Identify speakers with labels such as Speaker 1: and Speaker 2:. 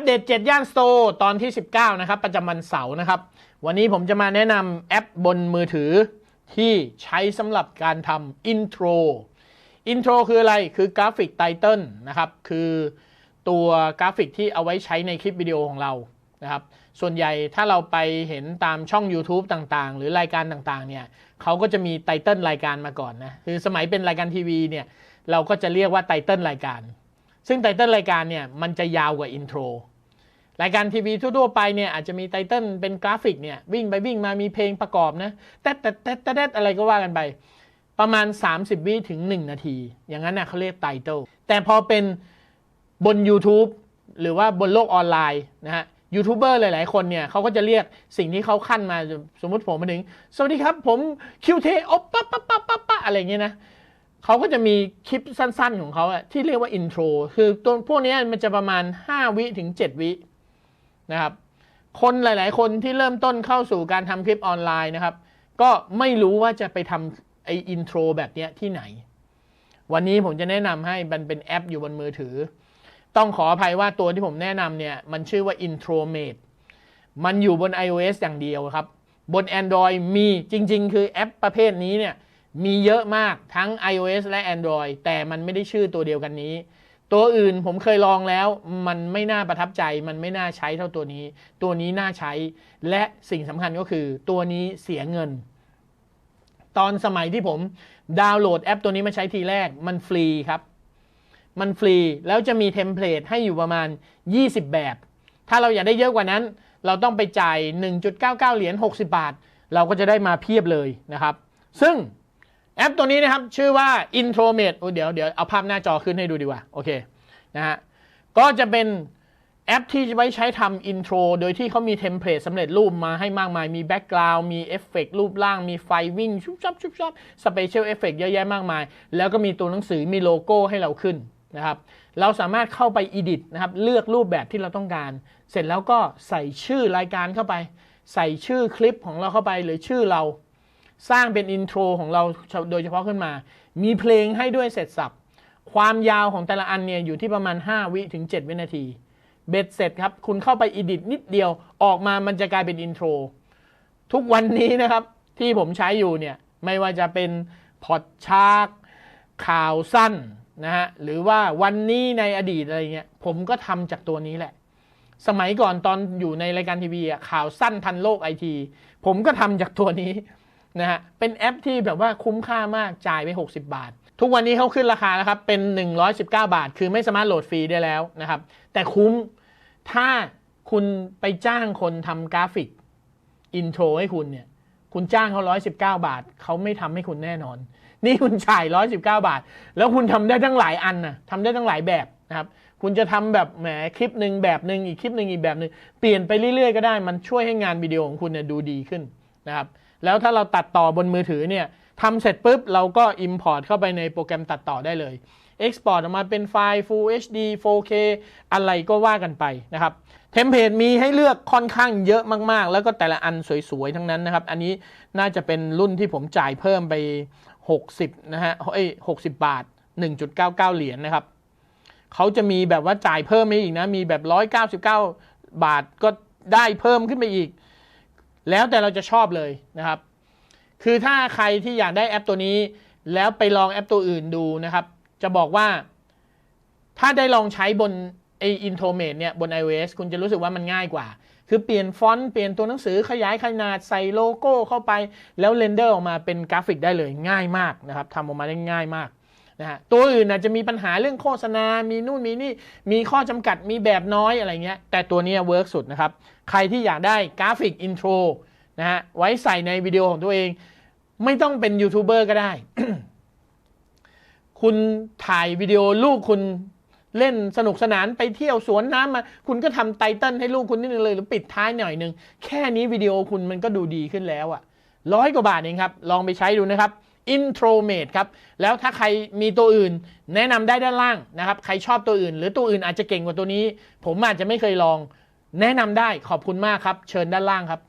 Speaker 1: ปเดต 7 ย่านโตร์ตอนที่ 19 นะครับ ประจำวันเสาร์นะครับ วันนี้ผมจะมาแนะนำแอปบนมือถือ ที่ใช้สำหรับการทำอินโทรอินโทรคืออะไรคือกราฟิกไตเติลนะครับ คือตัวกราฟิกที่เอาไว้ใช้ในคลิปวิดีโอของเรานะครับ ส่วนใหญ่ถ้าเราไปเห็นตามช่อง YouTube ต่างๆ หรือรายการต่างๆ เนี่ยเขาก็จะมีไตเติลรายการมาก่อนนะ คือสมัยเป็นรายการทีวีเนี่ย เราก็จะเรียกว่าไตเติลรายการ ซึ่งไตเติลรายการเนี่ยมันจะยาวกว่าอินโทร รายการทีวีทั่วๆไปเนี่ยอาจจะมีไตเติลเป็นกราฟิกเนี่ยวิ่งไปวิ่งมามีเพลงประกอบนะแต๊ดแต๊ดแต๊ดแต๊ดอะไรก็ว่ากันไป ประมาณ 30 วิถึง 1 นาที อย่างนั้นนะเขาเรียกไตเติลแต่พอเป็นบน YouTube หรือว่าบนโลกออนไลน์นะฮะยูทูบเบอร์หลาย ๆ คนเนี่ยเขาก็จะเรียกสิ่งที่เขาขั้นมาสมมติผมมาถึง สวัสดีครับผมคิวเทโอปะปะปะปะปะอะไรเงี้ยนะเขาก็จะมีคลิปสั้น ๆ ของเขาอะที่เรียกว่าอินโทรคือตัวพวกนี้มันจะประมาณ 5 วิถึง 7 วิ นะครับ คนหลาย ๆ คนที่เริ่มต้นเข้าสู่การทำคลิปออนไลน์นะครับ ก็ไม่รู้ว่าจะไปทำไออินโทรแบบเนี้ยที่ไหน วันนี้ผมจะแนะนำให้มันเป็นแอปอยู่บนมือถือ ต้องขออภัยว่าตัวที่ผมแนะนำเนี่ย มันชื่อว่า Intromate มันอยู่บน iOS อย่างเดียวครับ บน Android มีจริง ๆ คือแอปประเภทนี้เนี่ยมีเยอะมากทั้ง iOS และ Android แต่มันไม่ได้ชื่อตัวเดียวกันนี้ ตัวอื่นผมเคยลองแล้ว มันไม่น่าประทับใจ มันไม่น่าใช้เท่าตัวนี้ ตัวนี้น่าใช้ และสิ่งสำคัญก็คือ ตัวนี้เสียเงิน ตอนสมัยที่ผมดาวน์โหลดแอปตัวนี้มาใช้ทีแรก มันฟรีครับ มันฟรีแล้วจะมีเทมเพลตให้อยู่ประมาณ 20 แบบ ถ้าเราอยากได้เยอะกว่านั้น เราต้องไปจ่าย 1.99 เหรียญ60 บาท เราก็จะได้มาเพียบเลยนะครับ ซึ่ง แอปตัวนี้นะครับ ชื่อว่า Intromate โอ้เดี๋ยวเดี๋ยวเอาภาพหน้าจอขึ้นให้ดูดีกว่า โอเคนะฮะก็จะเป็นแอปที่ไว้ใช้ทำอินโทรโดยที่เขามีเทมเพลตสำเร็จรูปมาให้มากมาย มีแบ็กกราวด์มีเอฟเฟกรูปร่าง มีไฟวิ่ง ชุบชับชุบชับสเปเชียลเอฟเฟกเยอะแยะมากมาย แล้วก็มีตัวหนังสือมีโลโก้ให้เราขึ้นนะครับ เราสามารถเข้าไป edit นะครับ เลือกรูปแบบที่เราต้องการ เสร็จแล้วก็ใส่ชื่อรายการเข้าไป ใส่ชื่อคลิปของเราเข้าไปหรือชื่อเรา สร้างเป็นอินโทรของเราโดยเฉพาะขึ้นมา มีเพลงให้ด้วยเสร็จสับ ความยาวของแต่ละอันเนี่ยอยู่ที่ประมาณ 5 วิถึง 7 วินาที เบ็ดเสร็จครับ คุณเข้าไปอิดิทนิดเดียวออกมามันจะกลายเป็นอินโทรทุกวันนี้นะครับที่ผมใช้อยู่เนี่ยไม่ว่าจะเป็นพอดชาร์กข่าวสั้นนะฮะหรือว่าวันนี้ในอดีตอะไรเงี้ยผมก็ทำจากตัวนี้แหละ สมัยก่อนตอนอยู่ในรายการทีวีข่าวสั้นทันโลกไอที ผมก็ทำจากตัวนี้ นะฮะเป็นแอปที่แบบว่าคุ้มค่ามากจ่ายไป 60 บาท ทุกวันนี้เขาขึ้นราคาแล้วครับเป็น 119 บาท คือไม่สามารถโหลดฟรีได้แล้วนะครับแต่คุ้มถ้าคุณไปจ้างคนทำกราฟิกอินโทรให้คุณเนี่ยคุณจ้างเขา 119 บาท เขาไม่ทำให้คุณแน่นอน นี่คุณจ่าย 119 บาท แล้วคุณทำได้ตั้งหลายอันนะทำได้ตั้งหลายแบบนะครับ คุณจะทำแบบแหมคลิปหนึ่งแบบหนึ่งอีกคลิปหนึ่งอีกแบบหนึ่งเปลี่ยนไปเรื่อยๆก็ได้ มันช่วยให้งานวิดีโอของคุณเนี่ยดูดีขึ้น นะครับแล้วถ้าเราตัดต่อบนมือถือเนี่ยทำเสร็จปุ๊บ เราก็ Import เข้าไปในโปรแกรมตัดต่อได้เลย Export ออกมาเป็นไฟล์ Full HD 4K อะไรก็ว่ากันไปนะครับเทมเพลตมีให้เลือกค่อนข้างเยอะมากๆ แล้วก็แต่ละอันสวยๆ ทั้งนั้นนะครับ อันนี้น่าจะเป็นรุ่นที่ผมจ่ายเพิ่มไป 60 นะฮะเอ้ย60 บาท 1.99 เหรียญนะครับ เขาจะมีแบบว่าจ่ายเพิ่มไปอีกนะ มีแบบ 199 บาทก็ได้เพิ่มขึ้นไปอีก แล้วแต่เราจะชอบเลยนะครับ คือถ้าใครที่อยากได้แอปตัวนี้ แล้วไปลองแอปตัวอื่นดูนะครับ จะบอกว่า ถ้าได้ลองใช้บนไออินโทเมดเนี่ยบน iOS คุณจะรู้สึกว่ามันง่ายกว่า คือเปลี่ยนฟอนต์เปลี่ยนตัวหนังสือขยายขนาดใส่โลโก้เข้าไป แล้วเรนเดอร์ออกมาเป็นกราฟิกได้เลยง่ายมากนะครับทำออกมาได้ง่ายมาก นะฮะตัวอื่นอาจจะมีปัญหาเรื่องโฆษณา มีนู่นมีนี่ มีข้อจำกัด มีแบบน้อยอะไรเงี้ย แต่ตัวนี้เวิร์กสุดนะครับ ใครที่อยากได้กราฟิกอินโทรนะฮะ ไว้ใส่ในวิดีโอของตัวเอง ไม่ต้องเป็นยูทูบเบอร์ก็ได้ คุณถ่ายวิดีโอลูกคุณเล่นสนุกสนานไปเที่ยวสวนน้ำมา คุณก็ทำไตเติ้ลให้ลูกคุณนิดนึงเลย หรือปิดท้ายหน่อยนึง แค่นี้วิดีโอคุณมันก็ดูดีขึ้นแล้วอะร้อยกว่าบาทเองครับ ลองไปใช้ดูนะครับ Intromate ครับ แล้วถ้าใครมีตัวอื่น แนะนำได้ด้านล่างนะครับ ใครชอบตัวอื่น หรือตัวอื่นอาจจะเก่งกว่าตัวนี้ ผมอาจจะไม่เคยลอง แนะนำได้ขอบคุณมากครับ เชิญด้านล่างครับ